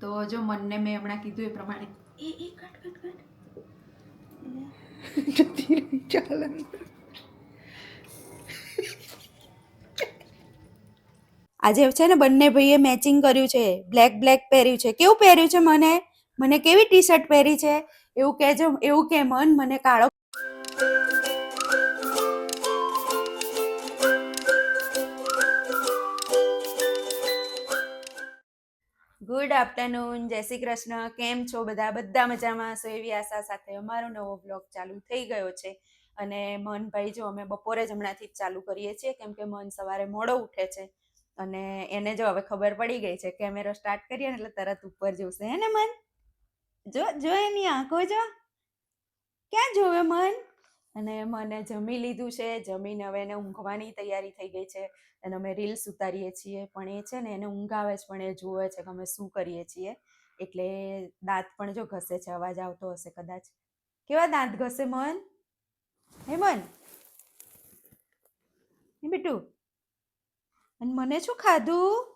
તો જો મનને મેં હમણાં કીધું એ પ્રમાણે. એ એ કટ કટ કટ. ચાલે આજે છે ને બંને ભાઈએ મેચિંગ કર્યું છે. બ્લેક બ્લેક પહેર્યું છે. કેવું પહેર્યું છે મને? મને કેવી ટી શર્ટ પહેરી છે? એવું કહેજો એવું કે મન મને કાળો ગુડ આફ્ટરનૂન, જય શ્રી કૃષ્ણ. કેમ છો બધા? બધા મજામાં? સો એવી આશા સાથે અમારો નવો બ્લોગ ચાલુ થઈ ગયો છે. અને મનભાઈ જો અમે બપોરે જ હમણાંથી જ ચાલુ કરીએ છીએ, કેમ કે મન સવારે મોડો ઉઠે છે. અને એને જો હવે ખબર પડી ગઈ છે, કેમેરો સ્ટાર્ટ કરીએ ને એટલે તરત ઉપર જોશે. હે ને મન જો જો એની આંખો જો. ક્યાં જોવે મન અને મને જમી લીધું છે. જમીને હવે એને ઊંઘવાની તૈયારી થઈ ગઈ છે. અને અમે રીલ્સ ઉતારીએ છીએ પણ એ છે ને એને ઊંઘ આવે છે પણ એ જુએ છે કે અમે શું કરીએ છીએ. એટલે દાંત પણ જો ઘસે છે, અવાજ આવતો હશે કદાચ. કેવા દાંત ઘસે મન? હે મન? હે બેટું અને મને શું ખાધું?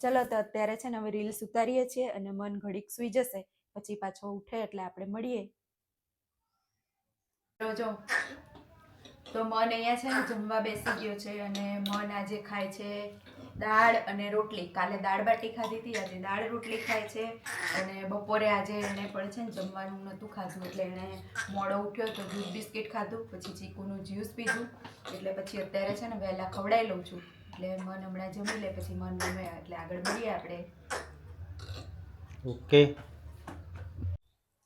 ચલો તો અત્યારે છે ને હવે રીલ્સ ઉતારીએ છીએ અને મન ઘડીક સૂઈ જશે. પછી પાછો ઉઠે એટલે આપણે મળીએ. જો, તો મન અહીંયા છે ને જમવા બેસી ગયો છે અને મન આજે ખાય છે દાળ અને રોટલી. કાલે દાળ બાટી ખાધી હતી, આજે દાળ રોટલી ખાય છે અને બપોરે આજે એને પણ છે ને જમવાનું નહોતું ખાધું. એટલે એણે મોડો ઉઠ્યો તો દૂધ બિસ્કિટ ખાધું, પછી ચીકુનું જ્યુસ પીધું. એટલે પછી અત્યારે છે ને વહેલા ખવડાવી લઉં છું. એટલે મન હમણાં જમી લે, પછી મન ગમે એટલે આગળ મળીએ આપણે. ઓકે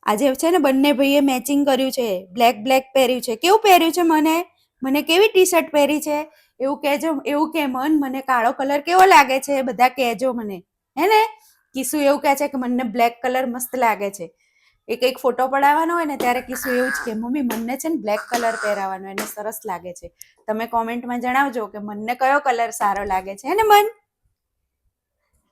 આજે છે ને બંને ભાઈએ મેચિંગ કર્યું છે. બ્લેક બ્લેક પહેર્યું છે. કેવું પહેર્યું છે મને? મને કેવી ટી શર્ટ પહેરી છે? એવું કહેજો, એવું કે મન, મને કાળો કલર કેવો લાગે છે? બધા કહેજો મને. હે ને? કિસુ એવું કહે છે કે મને બ્લેક કલર મસ્ત લાગે છે. એ કંઈક ફોટો પડાવવાનો હોય ને ત્યારે કિસુ એવું જ કે, મમ્મી મને છે ને બ્લેક કલર પહેરાવાનો એને સરસ લાગે છે. તમે કોમેન્ટમાં જણાવજો કે મને કયો કલર સારો લાગે છે. હે ને મન?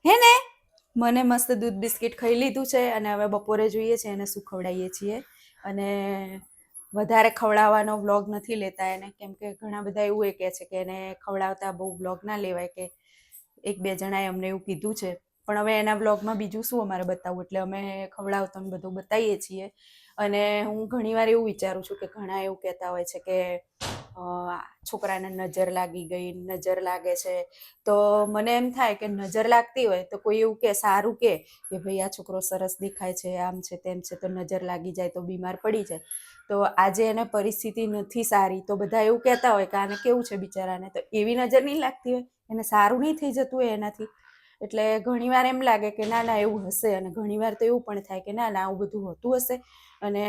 હે ને? મને મસ્ત દૂધ બિસ્કિટ ખાઈ લીધું છે અને હવે બપોરે જોઈએ છે એને શું ખવડાવીએ છીએ. અને વધારે ખવડાવવાનો વ્લોગ નથી લેતા એને, કેમ કે ઘણા બધા એવું એ કહે છે કે એને ખવડાવતા બહુ વ્લોગ ના લેવાય કે એક બે જણાએ અમને એવું કીધું છે. પણ હવે એના વ્લોગમાં બીજું શું અમારે બતાવવું? એટલે અમે ખવડાવતો બધું બતાવીએ છીએ. અને હું ઘણીવાર એવું વિચારું છું કે ઘણા એવું કહેતા હોય છે કે છોકરાને નજર લાગી ગઈ, નજર લાગે છે. તો મને એમ થાય કે નજર લાગતી હોય તો કોઈ એવું કે, સારું કે કે ભાઈ આ છોકરો સરસ દેખાય છે, આમ છે, તેમ છે, તો નજર લાગી જાય તો બીમાર પડી જાય. તો આજે એને પરિસ્થિતિ નથી સારી તો બધા એવું કહેતા હોય કે, આને કેવું છે બિચારાને? તો એવી નજર નહીં લાગતી હોય. એને સારું નહીં થઈ જતું હોય એનાથી. એટલે ઘણીવાર એમ લાગે કે, ના ના, એવું હશે. અને ઘણીવાર તો એવું પણ થાય કે, ના ના, આવું બધું હોતું હશે. અને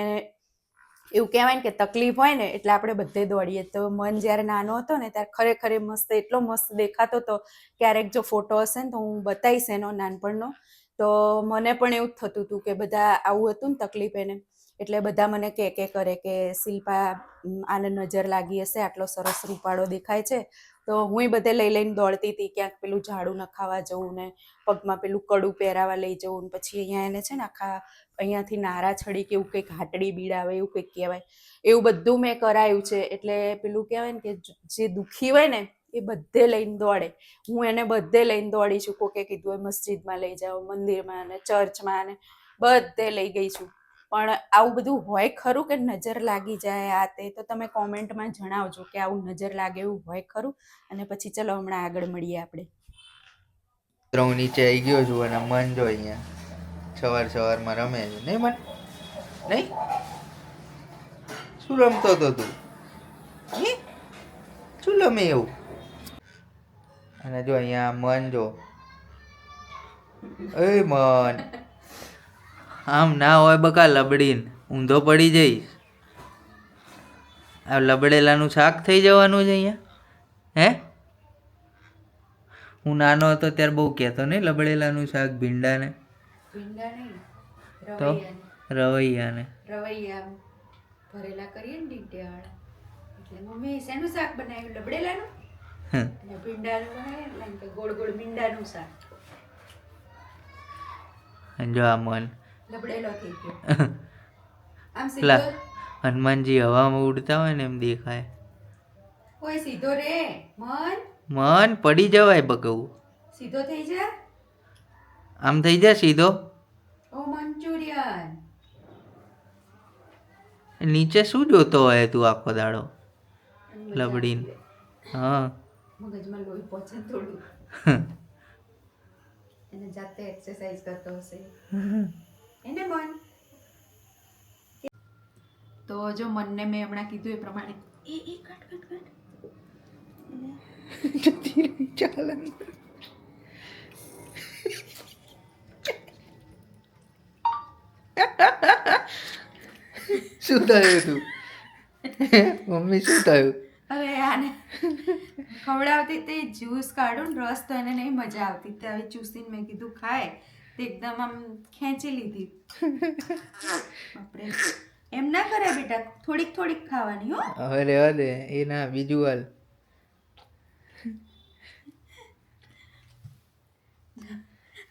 એવું કહેવાય ને કે તકલીફ હોય ને, એટલે આપણે બધે દોડીએ. તો મન જ્યારે નાનો હતો ને, ત્યારે ખરેખર મસ્ત, એટલો મસ્ત દેખાતો હતો ક્યારેક જો ફોટો હશે ને, તો હું બતાવીશ એનો નાનપણનો. તો મને પણ એવું જ થતું હતું કે બધા આવું હતું ને તકલીફ એને. એટલે બધા મને કે કે કરે કે, શિલ્પા આને નજર લાગી હશે, આટલો સરસ રૂપાળો દેખાય છે. તો હું બધે લઈ લઈને દોડતી હતી, ક્યાંક પેલું ઝાડુ નખાવા જવું ને પગમાં પેલું કડું પહેરાવા લઈ જવું ને પછી અહીંયા એને છે ને આખા અહીંયાથી નારા છડી કે એવું કંઈક હાટડી બીડાવે એવું કંઈક કહેવાય. એવું બધું મેં કરાયું છે, એટલે પેલું કહેવાય ને કે જે દુઃખી હોય ને એ બધે લઈને દોડે. હું એને બધે લઈને દોડી છું, કોકે કીધું હોય, મસ્જિદમાં લઈ જાઓ, મંદિરમાં અને ચર્ચમાં અને બધે લઈ ગઈ છું. પણ આવું બધું હોય ખરું કે નજર લાગી જાય આ તે, તો તમે કોમેન્ટમાં જણાવજો કે આવું નજર લાગે એવું હોય ખરું? અને પછી ચલો હમણાં આગળ મળીએ આપણે. ત્રણ નીચે આવી ગયો છું અને મન જો અહીંયા સવાર સવારમાં રમે છે. નહીં મન? નહીં? શું રમતો હતો તું? શું રમે એવું? અને જો અહીંયા મન જો. એ મન. આમ ના હોય બકા લબડીન ઊંધો પડી જઈશ. આ લબડેલાનું શાક થઈ જવાનું છે અહીંયા? હે? હું નાનો હતો ત્યારે બહુ કહેતો નહીં લબડેલાનું શાક ભીંડાને. તો? રવૈયાને. રવૈયા ભરેલા કરીએ ને ડીંડિયાવાળા એટલે મમ્મી શેનું શાક બનાવ્યું? લબડેલાનું? અને ભીંડાનું બનાવ્યું એટલે ગોળ ગોળ ભીંડાનું શાક. જો આ મન. લબડેલો થઈ ગયો. આમ સીધો હનુમાનજી હવામાં ઉડતા હોય ને એમ દેખાય. કોઈ સીધો રે મન. મન પડી જવાય બગવું. સીધો થઈ જા. આમ થઈ જા સીધો. ઓ મંચુરિયન. નીચે શું જોતો હોય તું આખો દાડો? લબડીન. હા. મગજમાં લોહી પહોંચે થોડું. એને જાતે એક્સરસાઇઝ કરતો હશે. એને મન. તો જો મનને મેં હમણાં કીધું એ પ્રમાણે. એ એ કટ કટ કટ. ચાલે શું થયું તું? મમ્મી શું થયું? હવે આને ખવડાવતી તે જ્યુસ કાઢું ને રસ તો એને નહીં મજા આવતી. તે હવે ચૂસીને મેં કીધું ખાય. એકદમ આમ ખેંચી લીધી. આપણે એમ ના કરે બેટા થોડીક થોડીક ખાવાની હો. અરે અરે એના એ ના બીજું હાલ.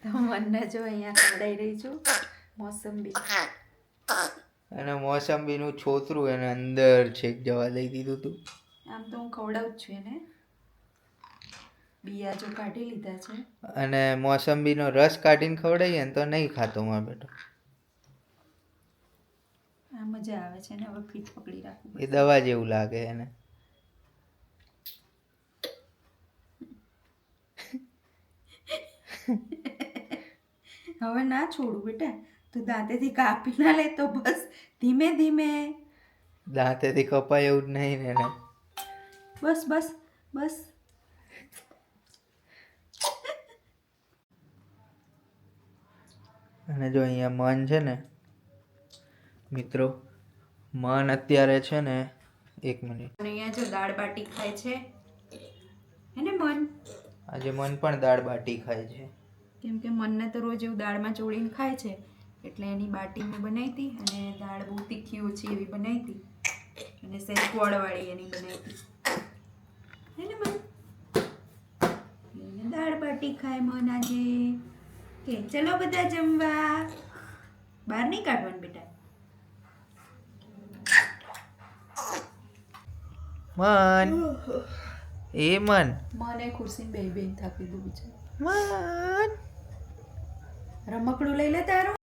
તમને મને જો અહીંયા ખવડાવી રહી છું મોસંબી. અને મોસંબીનું છોતરું એને અંદર છેક જવા દઈ દીધું તું. આમ તો હું ખવડાવું જ છું એને. બિયા જો કાઢી લીધા છે. અને મોસંબીનો રસ કાઢીને ખવડાવીએ ને તો નહીં ખાતો મારો બેટો. આ મજા આવે છે ને હવે ફીટ પકડી રાખું એ દવા જેવું લાગે એને. હવે ના છોડું બેટા. તું દાંતેથી કાપી ના લે તો બસ ધીમે ધીમે. દાંતેથી કપાય એવું જ નહીં ને બસ બસ બસ. અને જો અહીંયા મન છે ને મિત્રો મન અત્યારે છે ને એક મિનિટ. અને અહીંયા જો દાળ બાટી ખાય છે. એને મન? આજે મન પણ દાળ બાટી ખાય છે. કેમ કે મનને તો રોજ એવું દાળમાં ચોળીને ખાય છે. એટલે એની બાટી મેં બનાવી હતી અને દાળ બહુ તીખી ઓછી એવી બનાવી હતી. અને સહેજ ગોળવાળી એની બનાવી હતી. હે ને મન? દાળ બાટી ખાય મન આજે. કે ચલો બધા જમવા. બહાર નહીં કાઢવાનું બેટા. મન. એ મન. મને ખુરશી બે બેન થાકી દીધું છે. મન. રમકડું લઈ લે તારું?